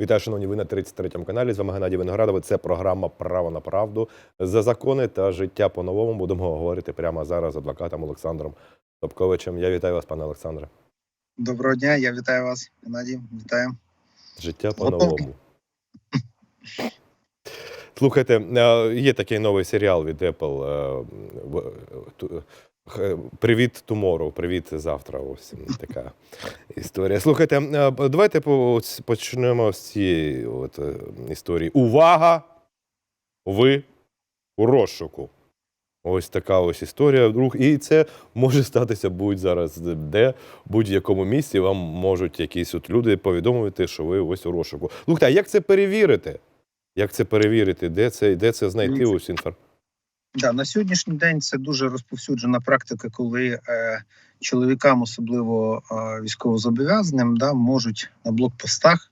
Вітаю, шановні, ви на 33-му каналі. З вами Геннадій Виноградовий. Це програма Право на правду за закони та життя по-новому. Будемо говорити прямо зараз з адвокатом Олександром Топковичем. Я вітаю вас, пане Олександре. Доброго дня, я вітаю вас, Геннадій. Вітаю. Життя по-новому. Слухайте, е, є такий новий серіал від Apple. Привіт Tomorrow, привіт завтра. Ось така історія. Слухайте, е, давайте почнемо з цієї от, е, історії. Увага! Ви у розшуку. Ось така ось історія. І це може статися будь зараз де, будь-якому місці. Вам можуть якісь от люди повідомити, що ви ось у розшуку. Слухайте, а як це перевірити? Як це перевірити? Де це, де це знайти ось інформацію? Да, на сьогоднішній день це дуже розповсюджена практика, коли е, чоловікам, особливо е, військовозобов'язаним, да, можуть на блокпостах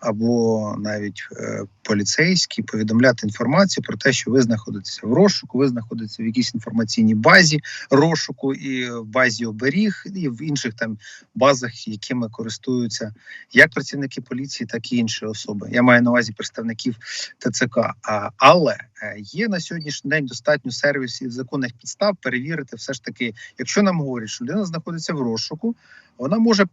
або навіть е, поліцейські повідомляти інформацію про те, що ви знаходитеся в розшуку, ви знаходитеся в якійсь інформаційній базі розшуку і в базі оберіг, і в інших там базах, якими користуються як працівники поліції, так і інші особи. Я маю на увазі представників ТЦК. Але е, є на сьогоднішній день достатньо сервісів законних підстав перевірити, все ж таки, якщо нам говорять, що людина знаходиться в розшуку, вона може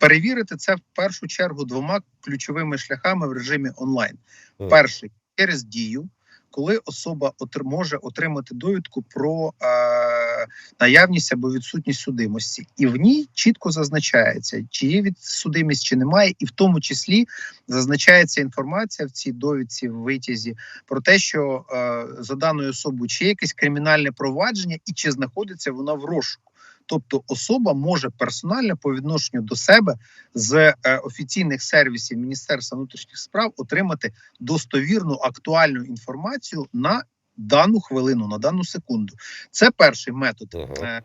перевірити це в першу чергу двома ключовими шляхами в режимі онлайн. Мгм. Перший через дію. Коли особа отр- може отримати довідку про е, наявність або відсутність судимості, і в ній чітко зазначається, чи є від судимість, чи немає, і в тому числі зазначається інформація в цій довідці в витязі про те, що е, за даною особою чи є якесь кримінальне провадження, і чи знаходиться вона в розшуку. Тобто особа може персонально по відношенню до себе з е, офіційних сервісів Міністерства внутрішніх справ отримати достовірну актуальну інформацію на дану хвилину, на дану секунду. Це перший метод, Ага. е,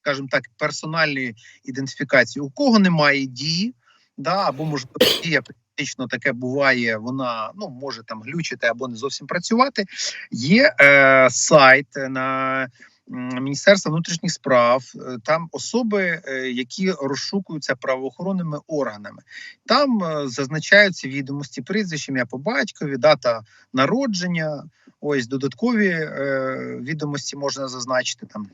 скажімо так, персональної ідентифікації. У кого немає дії, да, або можливо дія практично таке буває, вона ну може там глючити або не зовсім працювати. Є е, сайт на м, Міністерства внутрішніх справ, е, там особи, е, які розшукуються правоохоронними органами. Там е, зазначаються відомості прізвищ, ім'я по батькові, дата народження. Ось додаткові відомості можна зазначити там.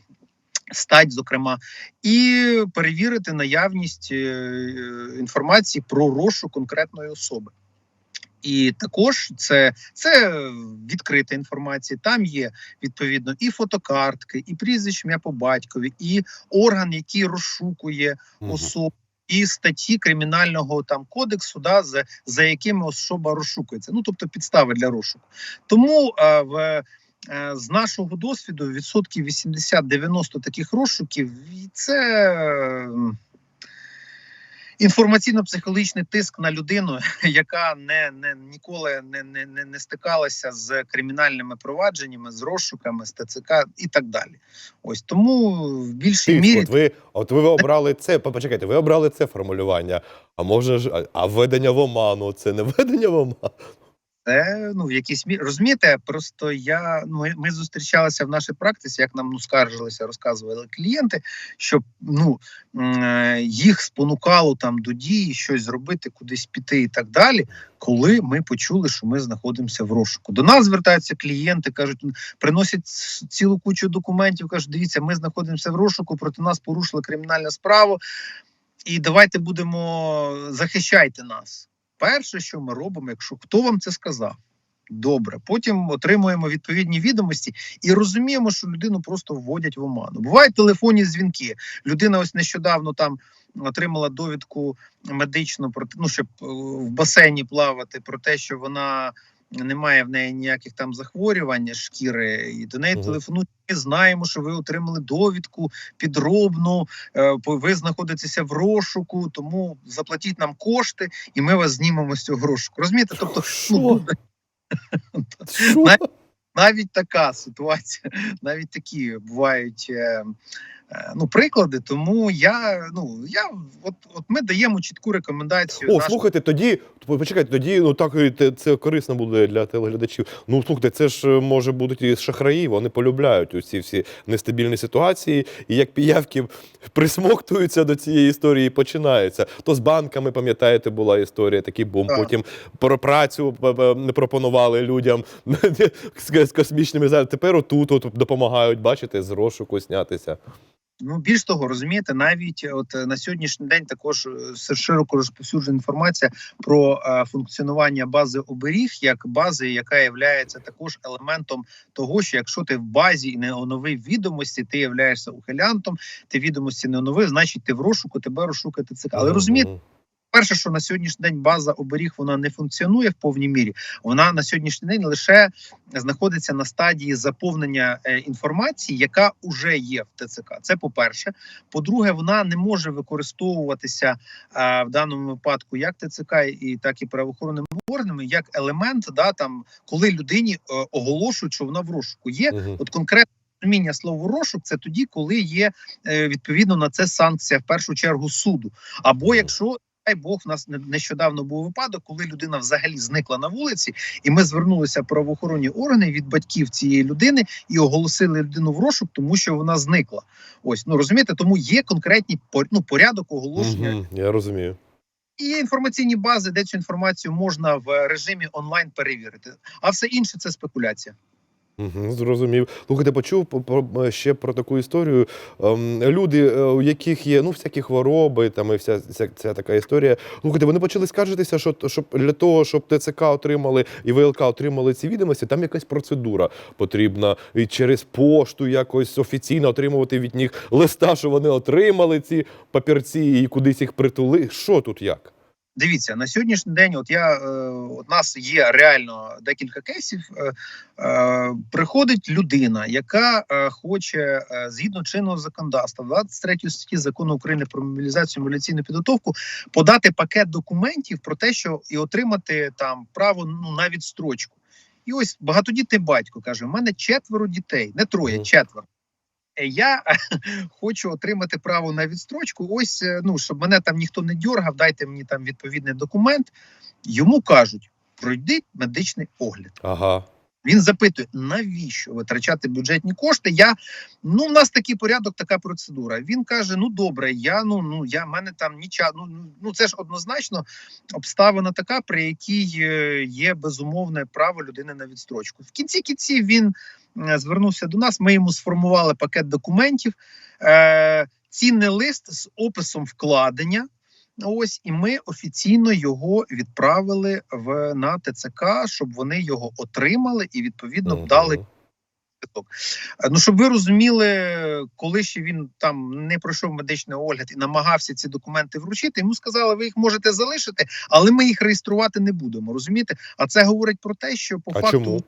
Стать, зокрема, і перевірити наявність інформації про розшук конкретної особи. І також це, це відкрита інформація. Там є відповідно і фотокартки, і прізвище ім'я по батькові, і орган, який розшукує особу, і статті кримінального там кодексу, да, за, за якими особа розшукується. Ну тобто підстави для розшуку. Тому е, в е, з нашого досвіду відсотків 80-90 таких розшуків і це. Інформаційно-психологічний тиск на людину, яка не, не ніколи не, не, не, не стикалася з кримінальними провадженнями, з розшуками, з ТЦК і так далі. Ось тому в більшій Тиск, мірі От ви, от ви обрали це. Почекайте, ви обрали це формулювання. А може ж, а- а введення в оману це не введення в оману? Це ну в якійсь мірі розумієте, просто я ну ми, зустрічалися в нашій практиці, як нам ну скаржилися, розказували клієнти, що ну е, їх спонукало там до дії щось зробити, кудись піти і так далі. Коли ми почули, що ми знаходимося в розшуку. До нас звертаються клієнти, кажуть, приносять цілу кучу документів. кажуть, дивіться, ми знаходимося в розшуку, проти нас порушили кримінальну справу, і давайте будемо захищайте нас. Перше, що ми робимо, якщо хто вам це сказав, добре. Потім отримуємо відповідні відомості і розуміємо, що людину просто вводять в оману. Бувають телефонні дзвінки. Людина ось нещодавно там отримала довідку медичну про ну, щоб е, в басейні плавати, про те, що вона. Немає в неї ніяких там захворювань шкіри, і до неї Мгм. телефонують. Ми знаємо, що ви отримали довідку підробну, е, ви знаходитеся в розшуку, тому заплатіть нам кошти, і ми вас знімемо з цього розшуку. Розумієте? Тобто, ну, Навіть- навіть така ситуація, навіть такі бувають е, ну приклади. Тому я ну я от, от ми даємо чітку рекомендацію. О, нашим- слухайте, тоді почекайте, тоді ну так це корисно буде для телеглядачів. Ну слухайте, це ж е, може будуть і шахраї. Вони полюбляють усі всі нестабільні ситуації, і як піявки присмоктуються до цієї історії, і починається. То з банками, пам'ятаєте, була історія, такий бум. Так. Потім про працю е, е, не пропонували людям з, космічними зараз. Тепер отут от допомагають, бачите, з розшуку снятися. Ну більш того, розумієте, навіть от е, на сьогоднішній день також е, широко розповсюджена інформація про е, функціонування бази оберіг як бази, яка є також елементом того, що якщо ти в базі не оновив відомості, ти являєшся ухилянтом, ти відомості не оновив, значить ти в розшуку, тебе розшукати ТЦК. Але розумієте. Перше, що на сьогоднішній день база оберіг вона не функціонує в повній мірі. Вона на сьогоднішній день лише знаходиться на стадії заповнення е, інформації, яка вже є в ТЦК. Це по-перше. По-друге, вона не може використовуватися е, в даному випадку як ТЦК і так і правоохоронними органами, як елемент, да там коли людині е, оголошують, що вона в розшуку є. Мгм. От конкретне розуміння слова розшук це тоді, коли є відповідно на це санкція в першу чергу суду. Або якщо Бог, в нас не- нещодавно був випадок, коли людина взагалі зникла на вулиці, і ми звернулися правоохоронні органи від батьків цієї людини і оголосили людину в розшук, тому що вона зникла. Ось ну розумієте, тому є конкретні ну, порядок оголошення. Мгм. Я розумію. І є інформаційні бази, де цю інформацію можна в режимі онлайн перевірити. А все інше це спекуляція. Зрозумів. Слухайте, почув про- ще про таку історію. Ем, люди, е, у яких є ну, всякі хвороби, там і вся ця, ця така історія. Слухайте, вони почали скаржитися, що щоб для того, щоб ТЦК отримали і ВЛК отримали ці відомості, там якась процедура потрібна. І через пошту якось офіційно отримувати від них листа, що вони отримали ці папірці і кудись їх притули. Що тут як? Дивіться на сьогоднішній день. От я е, от нас є реально декілька кейсів. Е, е, приходить людина, яка е, хоче е, згідно чинного законодавства 23 статті закону України про мобілізацію мобілізаційну підготовку подати пакет документів про те, що і отримати там право ну на відстрочку. І ось багатодітний батько каже: у мене четверо дітей, не троє, четверо. Е, Я хочу отримати право на відстрочку. Ось е, ну щоб мене там ніхто не дьоргав, дайте мені там відповідний документ. Йому кажуть: пройди медичний огляд. Ага. Він запитує, навіщо витрачати бюджетні кошти? Я ну в нас такий порядок, така процедура. Він каже: Ну добре, я ну ну я мене там ніча. Ну ну це ж однозначно обставина така, при якій е, є безумовне право людини на відстрочку. В кінці кінці він е, звернувся до нас. Ми йому сформували пакет документів, е, цінний лист з описом вкладення. Ось і ми офіційно його відправили в на ТЦК, щоб вони його отримали і відповідно Мгм. дали. Е, Ну щоб ви розуміли, коли ще він там не пройшов медичний огляд і намагався ці документи вручити, йому сказали, ви їх можете залишити, але ми їх реєструвати не будемо. Розумієте? А це говорить про те, що по А факту чому?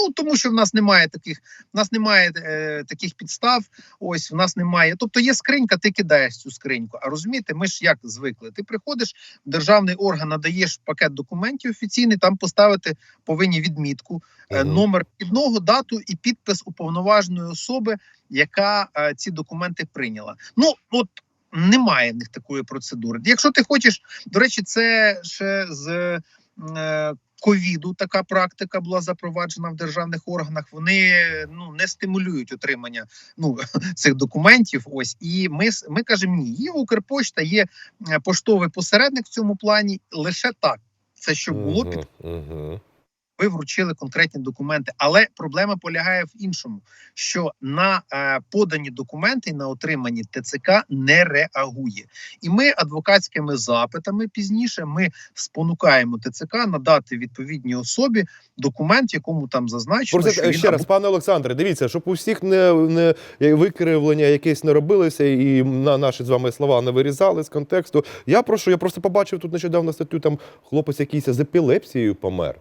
Ну тому, що в нас немає таких, в нас немає е, таких підстав. Ось в нас немає. Тобто є скринька, ти кидаєш цю скриньку. А розумієте, ми ж як звикли. Ти приходиш державний орган, надаєш пакет документів офіційний. Там поставити повинні відмітку, е, Мгм. номер підного, дату і підпис уповноваженої особи, яка е, ці документи прийняла. Ну от. Немає в них такої процедури. Якщо ти хочеш, до речі, це ще з е, ковіду така практика була запроваджена в державних органах. Вони ну не стимулюють отримання ну цих документів. Ось і ми ми кажемо ні. Є Укрпошта, є е, поштовий посередник в цьому плані. Лише так. Це що було під. Ви вручили конкретні документи. Але проблема полягає в іншому: що на е, подані документи на отримані ТЦК не реагує, і ми адвокатськими запитами пізніше ми спонукаємо ТЦК надати відповідній особі документ, якому там зазначено, Просто що він ще раз, пане Олександре, дивіться, щоб у всіх не, не е, викривлення якесь не робилося, і на наші з вами слова не вирізали з контексту. Я прошу, я просто побачив тут нещодавно статтю, там хлопець якийсь з епілепсією помер.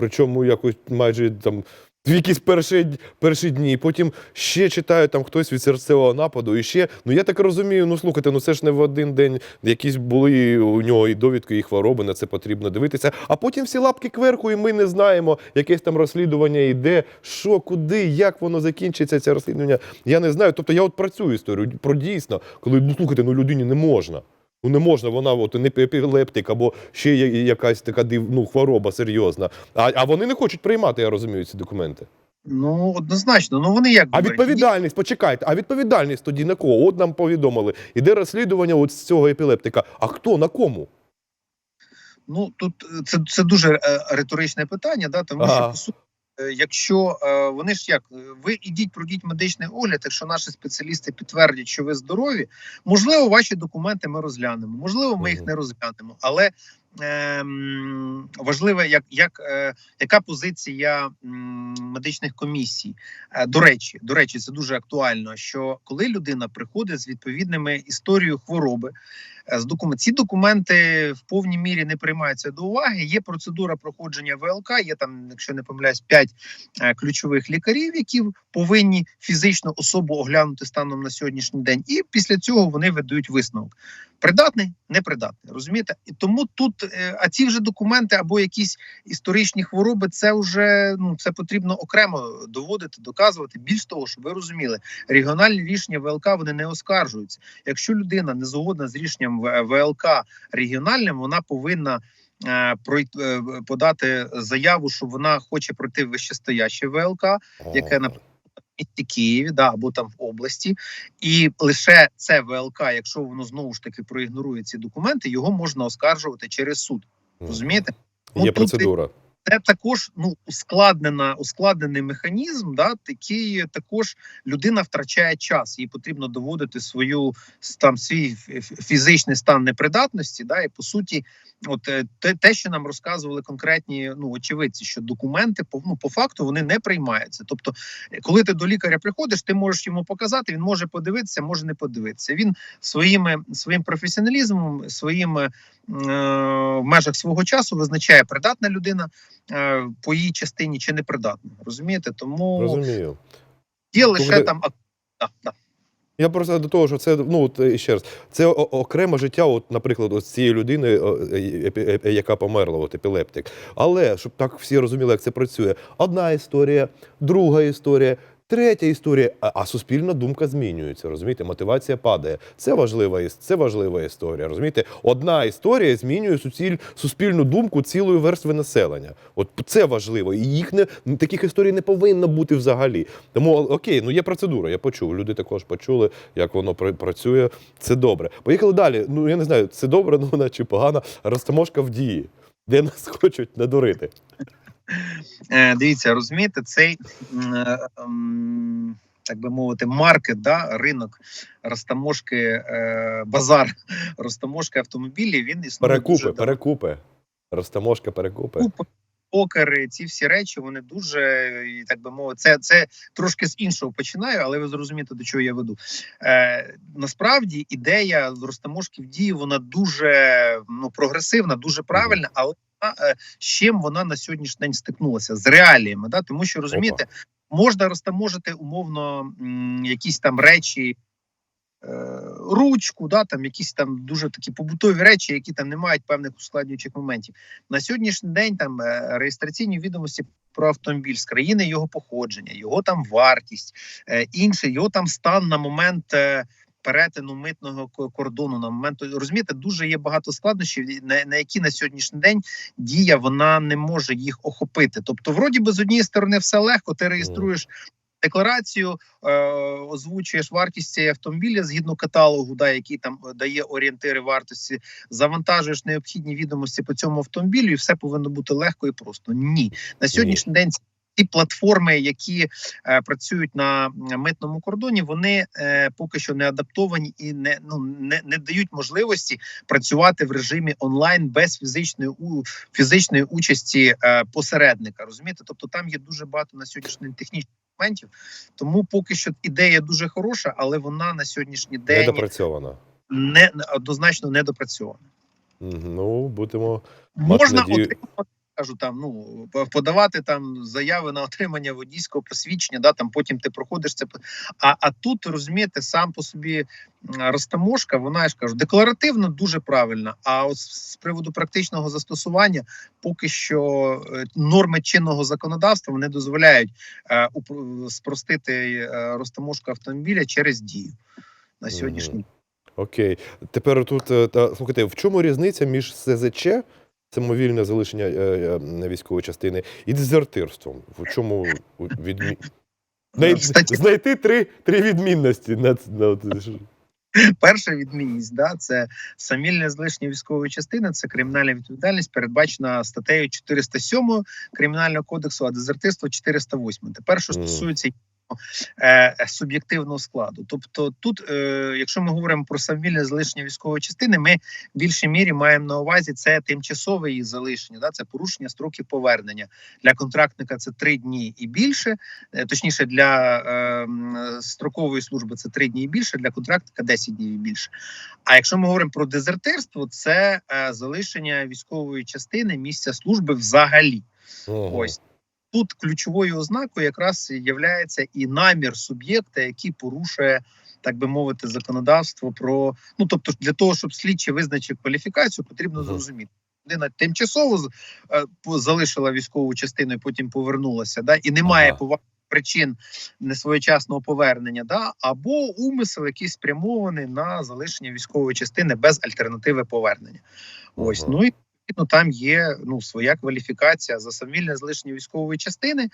Причому якось майже там В якісь перші, перші дні, потім ще читаю там хтось від серцевого нападу, і ще. Ну я так розумію, ну слухайте, ну це ж не в один день якісь були у нього і довідки, і хвороби, на це потрібно дивитися. А потім всі лапки кверху, і ми не знаємо, якесь там розслідування йде, що, куди, як воно закінчиться, це розслідування. Я не знаю. Тобто я от працюю історію про дійсно, коли ну слухайте, ну людині не можна. Ну не можна, вона от не епілептик або ще якась така див, ну, хвороба серйозна. А, а вони не хочуть приймати, я розумію, ці документи. Ну однозначно, ну вони як А говорять, відповідальність, почекайте, а відповідальність тоді на кого? От нам повідомили. Іде розслідування от з цього епілептика. А хто на кому? Ну тут е, це, це дуже е, риторичне питання, да, тому Ага. що по суті, якщо е, вони ж як е, ви ідіть, пройдіть медичний огляд, якщо наші спеціалісти підтвердять, що ви здорові, можливо, ваші документи ми розглянемо, можливо, ми їх не розглянемо, але ем, важливе, як, як е, яка позиція медичних комісій. Е, До речі, до речі, це дуже актуально. Що коли людина приходить з відповідними історією хвороби, е, ці документи в повній мірі не приймаються до уваги. Є процедура проходження ВЛК. Є там, якщо не помиляюсь, 5 ключових лікарів, які повинні фізично особу оглянути станом на сьогоднішній день, і після цього вони видають висновок. Придатний, непридатний. Розумієте? І тому тут, е, а ці вже документи або якісь історичні хвороби, це вже ну це потрібно окремо доводити, доказувати. Більш того, щоб ви розуміли, регіональні рішення ВЛК вони не оскаржуються. Якщо людина не згодна з рішенням В- ВЛК регіональним, вона повинна. е, е, подати заяву, що вона хоче пройти вищестояще ВЛК, яке на місті Києві, да або там в області, і лише це ВЛК, якщо воно знову ж таки проігнорує ці документи, його можна оскаржувати через суд. Розумієте? Ну, Є тут процедура. Це також ну ускладнена, ускладнений механізм, да, такий також людина втрачає час. Їй потрібно доводити свою там свій фізичний стан непридатності. Да, і по суті, от е, те, те, що нам розказували конкретні ну очевидці, що документи по ну по факту вони не приймаються. Тобто, е, коли ти до лікаря приходиш, ти можеш йому показати, він може подивитися, може не подивитися. Він своїми своїм професіоналізмом, своїм е, в межах свого часу визначає придатна людина по її частині чи непридатна. Розумієте? Тому Розумію. є лише Тому... там да, да. Я просто до того, що це ну от е, ще раз, це окреме життя, от, наприклад, ось цієї людини, е, яка померла, от епілептик. Але щоб так всі розуміли, як це працює, одна історія, друга історія. Третя історія, а, суспільна думка змінюється. Розумієте, мотивація падає. Це важлива це важлива історія. Розумієте, одна історія змінює суціль, суспільну думку цілої верстви населення. От це важливо. І їх не таких історій не повинно бути взагалі. Тому окей, ну є процедура. Я почув. Люди також почули, як воно пр- працює. Це добре. Поїхали далі. Ну я не знаю, це добре, ну вона чи погана. Розтаможка в дії, де нас хочуть надурити. Е, дивіться, розумієте, цей е, м, так би мовити, маркет, да, ринок розтаможки, е, базар розтаможки автомобілів. Він існує Перекупи, дуже перекупи. Розтаможка, перекупи. Покери, ці всі речі, вони дуже, так би мовити, це, це трошки з іншого починаю, але ви зрозумієте, до чого я веду. Е, насправді ідея розтаможки в дії, вона дуже ну, прогресивна, дуже правильна, але з чим вона на сьогоднішній день стикнулася? З реаліями, да? тому що розумієте, можна розтаможити умовно якісь там речі. е, Ручку, да, там якісь там дуже такі побутові речі, які там не мають певних ускладнюючих моментів. На сьогоднішній день там е, реєстраційні відомості про автомобіль з країни його походження, його там вартість, е, інше, його там стан на момент е, перетину митного кордону. На момент розумієте, дуже є багато складнощів, на, на які на сьогоднішній день дія вона не може їх охопити. Тобто, вроді би, з однієї сторони, все легко, ти реєструєш. Декларацію е, озвучуєш вартість цієї автомобіля згідно каталогу, да, який там е, дає орієнтири вартості, завантажуєш необхідні відомості по цьому автомобілю, і все повинно бути легко і просто. Ні, на сьогоднішній день ці платформи, які е, працюють на митному кордоні, вони е, поки що не адаптовані і не ну не, не дають можливості працювати в режимі онлайн без фізичної у фізичної участі е, посередника. Розумієте, тобто там є дуже багато на сьогоднішній технічних моментів. Тому поки що ідея дуже хороша, але вона на сьогоднішній день Недопрацьована. не однозначно недопрацьована. Ну, будемо. Можна надію- отримати кажу, там ну подавати там заяви на отримання водійського посвідчення, да там потім ти проходиш це. А, а тут розумієте, сам по собі розтаможка, вона я ж кажу, декларативно дуже правильна. А от з з приводу практичного застосування, поки що е, норми чинного законодавства не дозволяють е, спростити е, розтаможку автомобіля через дію на сьогоднішній. Окей. Тепер тут е, та слухайте, в чому різниця між СЗЧ, самовільне залишення е, е, військової частини, і дезертирством? В чому відмі... Знай... Знайти три, три відмінності на, Перша відмінність да це самільне залишення військової частини. Це кримінальна відповідальність, передбачена статтею 407 кримінального кодексу, а дезертирство 408. Тепер що стосується суб'єктивного складу. Тобто, тут, е, якщо ми говоримо про самовільне залишення військової частини, ми в більшій мірі маємо на увазі це тимчасове її залишення, да це порушення строків повернення для контрактника. Це три дні і більше, е, точніше для е, строкової служби це три дні і більше, для контрактника 10 днів і більше. А якщо ми говоримо про дезертирство, це е, залишення військової частини місця служби взагалі. Ого. Ось тут ключовою ознакою якраз є і намір суб'єкта, який порушує. Так би мовити, законодавство про ну тобто, для того, щоб слідчий визначив кваліфікацію, потрібно зрозуміти. Людина тимчасово е, залишила військову частину і потім повернулася, да і немає Ага. причин несвоєчасного повернення, да або умисел, який спрямований на залишення військової частини без альтернативи повернення. Ось Ага. ну і відповідно там є ну своя кваліфікація за самовільне залишення військової частини. Е,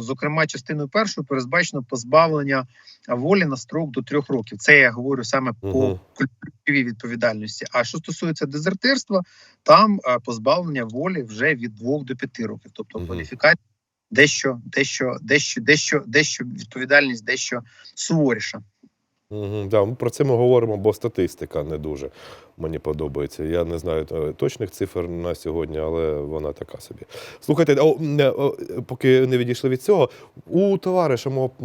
зокрема, частиною першою передбачено позбавлення волі на строк до трьох років. Це я говорю саме по Мгм. ключовій відповідальності. А що стосується дезертирства, там е, позбавлення волі вже від двох до п'яти років, тобто Мгм. кваліфікація дещо, дещо, дещо, дещо, дещо відповідальність дещо суворіша. Угу, да, про це ми говоримо, бо статистика не дуже мені подобається. Я не знаю е, точних цифр на сьогодні, але вона така собі. Слухайте, о, е, о, поки не відійшли від цього, у товариша мого е,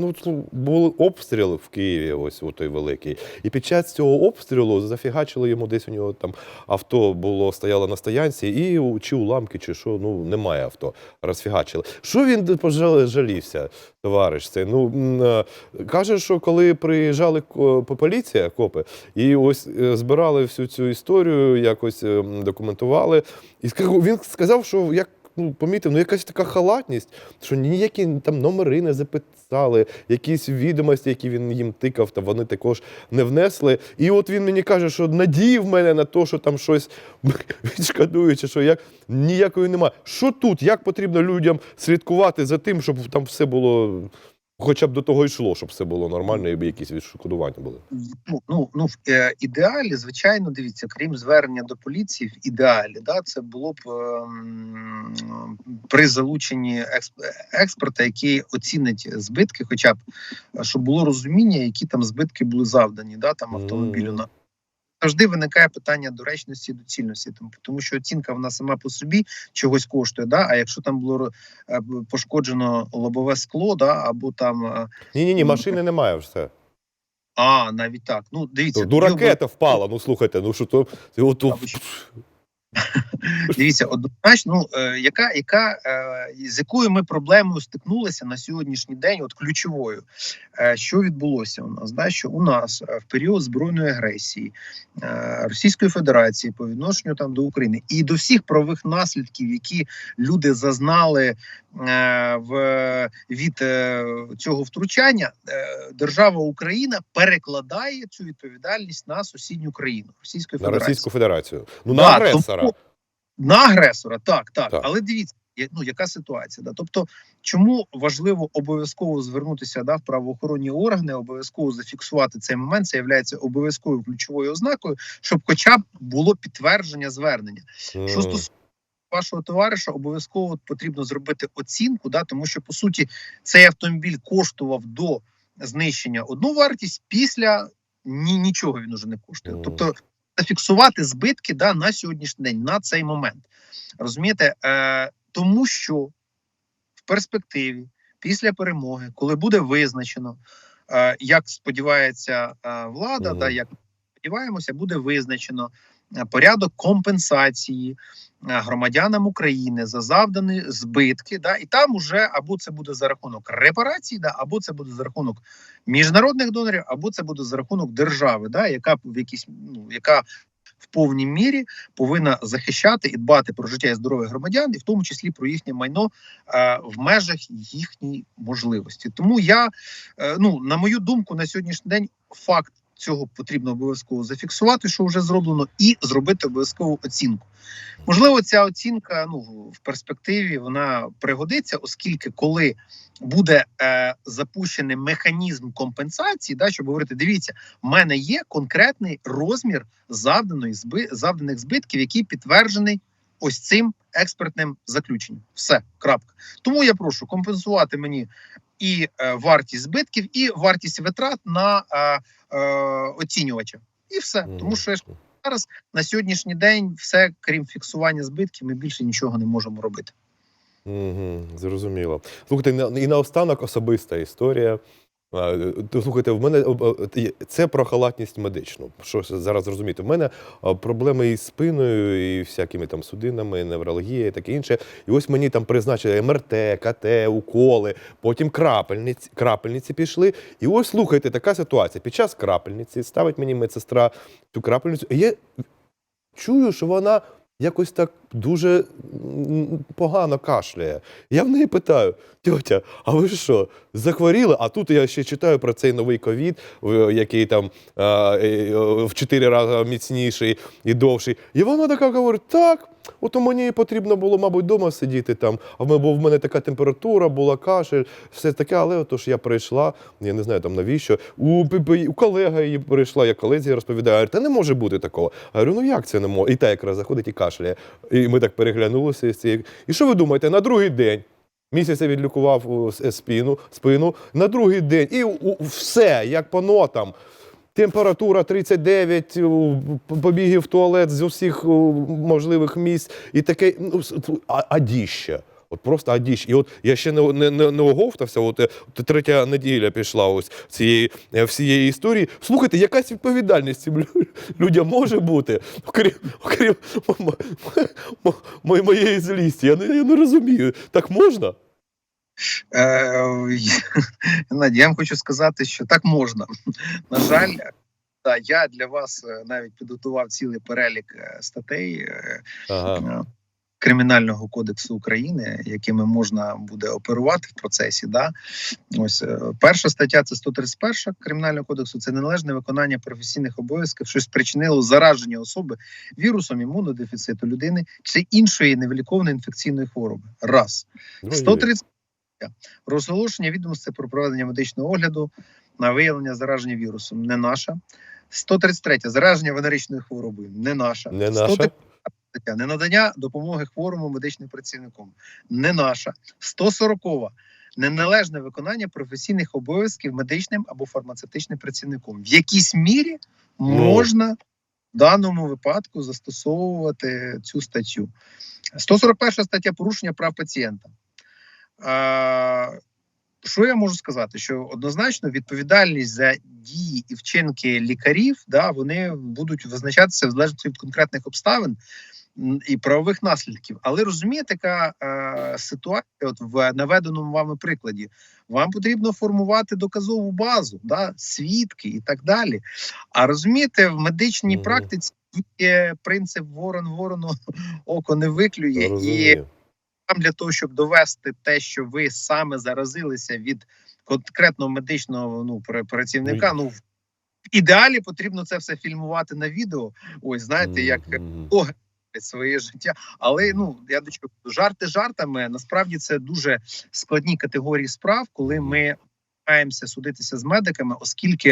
ну, був обстріл в Києві, ось у той великий. І під час цього обстрілу зафігачили йому десь у нього там авто було стояло на стоянці, і чи уламки, чи що, ну немає авто. Розфігачили. Що він пожал- жалівся, товариш цей? Ну каже, що коли приїжджали по поліція, копи, і ось е, збирали всю цю історію, якось е, документували. І він сказав, що як. Ну, помітив, ну якась така халатність, що ніякі там номери не записали, якісь відомості, які він їм тикав, та вони також не внесли. І от він мені каже, що надії в мене на те, що там щось відшкодуючи, що як ніякої немає. Що тут? Як потрібно людям слідкувати за тим, щоб там все було, хоча б до того йшло, щоб все було нормально і якісь відшкодування були. Ну, ну, ну в е, ідеалі, звичайно, дивіться, крім звернення до поліції, в ідеалі, да, це було б ем, при залученні експ, експерта, який оцінить збитки, хоча б щоб було розуміння, які там збитки були завдані, да, там автомобілю на. Завжди виникає питання доречності доцільності, тому, що оцінка вона сама по собі чогось коштує. Да? А якщо там було е, пошкоджено лобове скло, да, або там Ні, ні, ні, машини немає все. а навіть так. Ну дивіться, До ракета впала. Ну слухайте, ну що то, що? Дивіться, однозначно, ну, е, яка, яка е, з якою ми проблемою стикнулися на сьогоднішній день, от ключовою, е, що відбулося у нас? Да, що у нас в період збройної агресії Російської Федерації по відношенню там до України і до всіх правових наслідків, які люди зазнали в від цього втручання, держава Україна перекладає цю відповідальність на сусідню країну Російської на Російську Федерацію. Ну на Да, агресора. на агресора, так, так, Так. Але дивіться, ну яка ситуація? Да? Тобто, чому важливо обов'язково звернутися да, в правоохоронні органи, обов'язково зафіксувати цей момент. Це є обов'язковою ключовою ознакою, щоб, хоча б було підтвердження звернення. Що М. стосується вашого товариша, обов'язково потрібно зробити оцінку, да, тому що по суті цей автомобіль коштував до знищення одну вартість, після ні, нічого він уже не коштує. Тобто зафіксувати збитки да, на сьогоднішній день, на цей момент. Розумієте, е, тому що в перспективі, після перемоги, коли буде визначено, е, як сподівається е, влада, Мгм. да, як сподіваємося, буде визначено порядок компенсації е, громадянам України за завдані збитки. Да, і там уже або це буде за рахунок репарацій, да, або це буде за рахунок міжнародних донорів, або це буде за рахунок держави, да, яка в якійсь ну яка в повній мірі повинна захищати і дбати про життя і здоров'я громадян, і в тому числі про їхнє майно е, в межах їхньої можливості. Тому я е, ну на мою думку, на сьогоднішній день факт цього потрібно обов'язково зафіксувати, що вже зроблено, і зробити обов'язкову оцінку. Можливо, ця оцінка ну в перспективі вона пригодиться, оскільки коли буде е, запущений механізм компенсації, да, щоб говорити, дивіться, в мене є конкретний розмір завданої зби завданих збитків, який підтверджений ось цим експертним заключенням. Все, крапка. Тому я прошу компенсувати мені і е, вартість збитків, і вартість витрат на е, е, оцінювача. І все. Тому що зараз на сьогоднішній день все, крім фіксування збитків, ми більше нічого не можемо робити. Угу, зрозуміло. Слухайте, на- і наостанок особиста історія. Е, Слухайте, в мене є- це про халатність медичну. Що зараз зрозуміти? В мене проблеми із спиною, і всякими там судинами, неврологія і таке інше. І ось мені там призначили МРТ, КТ, уколи, потім крапельниці, крапельниці пішли. І ось слухайте, така ситуація. Під час крапельниці ставить мені медсестра цю крапельницю. І я чую, що вона якось так дуже погано кашляє. Я в неї питаю: тьотя, а ви що, захворіли? А тут я ще читаю про цей новий ковід, який там в чотири рази міцніший і довший. І вона така говорить: так. От мені потрібно було, мабуть, вдома сидіти там, бо в мене така температура була, кашель, все таке, але отож я прийшла, я не знаю там навіщо. У, у колега її прийшла, я колезі розповідаю, та не може бути такого. Я говорю, ну як це не може? І та якраз заходить і кашляє. І ми так переглянулися з цією. І що ви думаєте, на другий день? Місяць я відлікував спину, спину, на другий день, і все, як по нотам. Температура 39, у, побігів в туалет з усіх можливих місць, і таке ну, с- а, адіще. От просто адіще. І от я ще не, не, не, не оговтався, от, е, третя неділя пішла ось цієї е, всієї історії. Слухайте, якась відповідальність цим лю- людям може бути, окрім, окрім моєї злісті. Я не, я не розумію. Так можна? Е, я вам хочу сказати, що так можна. На жаль, та я для вас е, навіть підготував цілий перелік е, статей Ага. Кримінального кодексу України, якими можна буде оперувати в процесі. Да? Ось перша стаття це 131 кримінального кодексу. Це неналежне виконання професійних обов'язків, що спричинило зараження особи вірусом імунодефіциту людини чи іншої невилікованої інфекційної хвороби. Раз. Ну, 130 розголошення відомостей про проведення медичного огляду на виявлення зараження вірусом не наша. 133 зараження венеричною хворобою не наша. Не 130 наша. стаття ненадання допомоги хворому медичним працівникам не наша. 140 неналежне виконання професійних обов'язків медичним або фармацевтичним працівником. В якійсь мірі Ну. можна в даному випадку застосовувати цю статтю. 141 стаття порушення прав пацієнта. Що я можу сказати? Що однозначно відповідальність за дії і вчинки лікарів, да, вони будуть визначатися в залежності від конкретних обставин і правових наслідків. Але розумієте, така е, ситуація, от в наведеному вами прикладі, вам потрібно формувати доказову базу, да, свідки і так далі. А розумієте, в медичній Мгм. практиці є принцип ворон ворону око не виклює і Розумію. Вам для того, щоб довести те, що ви саме заразилися від конкретного медичного ну пра- працівника. Ну в ідеалі потрібно це все фільмувати на відео. Ось знаєте, як своє життя. Але ну я до чого жарти жартами. Насправді це дуже складні категорії справ, коли ми. Намагаємося судитися з медиками, оскільки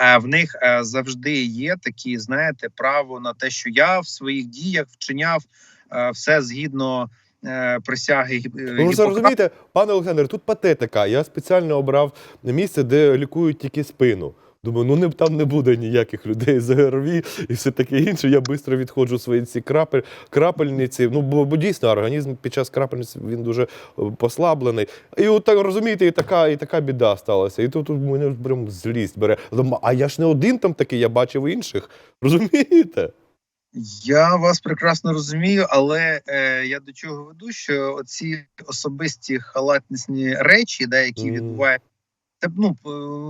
е, в них е, завжди є такі, знаєте, право на те, що я в своїх діях вчиняв е, все згідно присяги. Гіп- е, Ну, ви розумієте, пане Олександр, тут патетика. Я спеціально обрав місце, де лікують тільки спину. Думаю, ну не там не буде ніяких людей з ГРВІ і все таке інше. Я швидко відходжу свої ці крапель, крапельниці. Ну бо, бо дійсно організм під час крапельниці він дуже е, послаблений. І от так розумієте, і така, і така біда сталася. І тут у мене прям злість бере. Думаю, А я ж не один там такий, я бачив інших. Розумієте? Я вас прекрасно розумію, але е, я до чого веду, що оці особисті халатні речі, да, які mm. відбуваються, ну,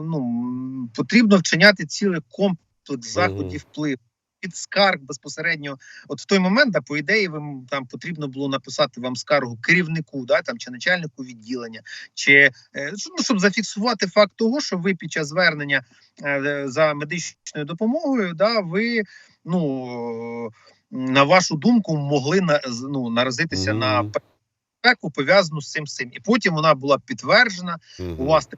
ну потрібно вчиняти цілий комплекс заходів впливу. Від скарг безпосередньо, от в той момент, да, по ідеї, вам там потрібно було написати вам скаргу керівнику, да, там чи начальнику відділення, чи е, ну, щоб зафіксувати факт того, що ви під час звернення е, за медичною допомогою, да, ви ну на вашу думку могли на ну, наразитися Мгм. на безпеку пов'язану з цим з цим. І потім вона була підтверджена. Мгм. У вас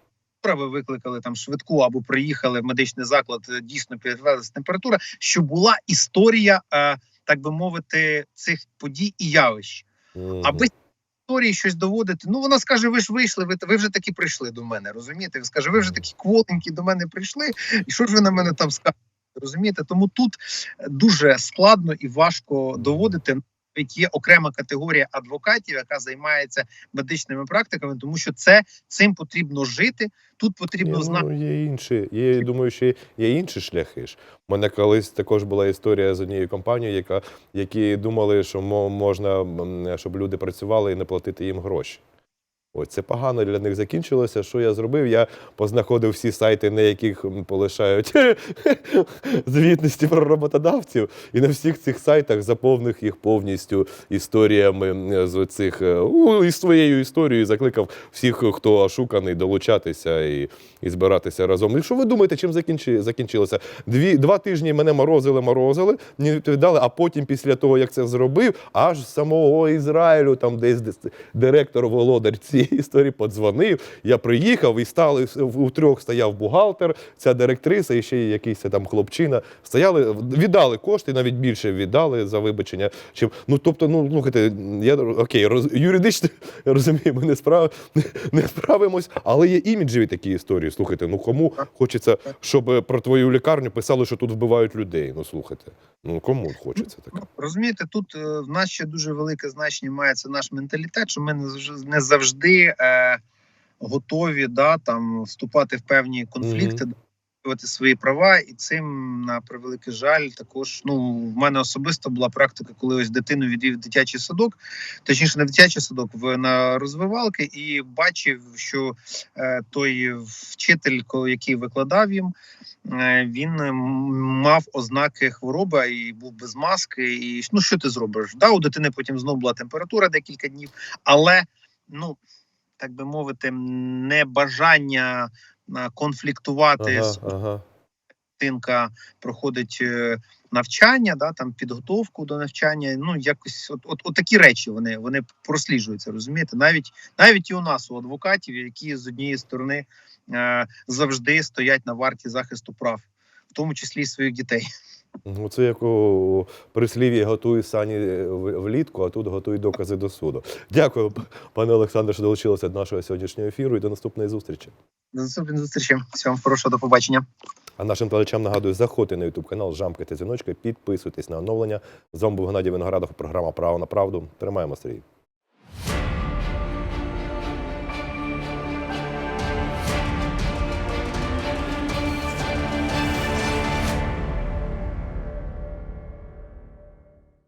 температура, ви викликали там швидку або приїхали в медичний заклад. е, Дійсно підтвердилася температура, що була історія, е, так би мовити, цих подій і явищ. Мгм. А без історії щось доводити. Ну вона скаже: ви ж вийшли, ви, ви вже таки прийшли до мене. Розумієте? Скаже, ви вже такі кволенькі до мене прийшли, і що ж ви на мене там скажете? Розумієте? Тому тут дуже складно і важко доводити. Навіть є окрема категорія адвокатів, яка займається медичними практиками, тому що це цим потрібно жити. Тут потрібно Ні, знати. ну, є інші. Є, я думаю, що є інші шляхи. ж. У мене колись також була історія з однією компанією, яка, які думали, що мо- можна, щоб люди працювали і не платити їм гроші. Ось це погано для них закінчилося. Що я зробив? Я познаходив всі сайти, на яких полишають звітності про роботодавців, і на всіх цих сайтах заповнив їх повністю історіями з цих із своєю історією. Закликав всіх, хто ошуканий, долучатися і, і збиратися разом. І що ви думаєте, чим закінчи, закінчилося? Дві два тижні мене морозили, морозили, не відповідали. А потім, після того як це зробив, аж з самого Ізраїлю, там десь директор володар цієї історії подзвонив. Я приїхав і стали у трьох стояв бухгалтер, ця директриса і ще якийсь там хлопчина. Стояли, віддали кошти, навіть більше віддали за вибачення. Чим ну тобто, ну слухайте, я окей, роз, юридично розумію, ми не справ не справимось, але є іміджеві такі історії. Слухайте, ну кому хочеться, щоб про твою лікарню писали, що тут вбивають людей. Ну слухайте, ну кому хочеться таке? Розумієте, тут е, в нас ще дуже велике значення має це наш менталітет, що ми не завжди, не завжди е, готові да, там, вступати в певні конфлікти, доказувати свої права, і цим на превеликий жаль, також ну в мене особисто була практика, коли ось дитину відвів в дитячий садок, точніше не в дитячий садок, в на розвивалки, і бачив, що е, той вчитель, який викладав їм. Е, Він мав ознаки хвороби і був без маски. І ну що ти зробиш? Да, у дитини потім знову була температура декілька днів, але ну так би мовити, небажання а, конфліктувати з Ага, ага. дитинка проходить е, навчання, да там підготовку до навчання. Ну якось от, от, от такі речі вони, вони просліджуються. Розумієте, навіть навіть і у нас у адвокатів, які з однієї сторони е, завжди стоять на варті захисту прав, в тому числі і своїх дітей. Це як у прислів'ї готуй сані влітку, а тут готуй докази до суду. Дякую, пане Олександре, що долучилися до нашого сьогоднішнього ефіру і до наступної зустрічі. До наступної зустрічі. Всього хорошого, до побачення. А нашим телечам нагадую, заходьте на YouTube канал, жамкайте дзвіночки, підписуйтесь на оновлення. З вами був Геннадій Виноградов, програма Право на правду. Тримаємо стрій.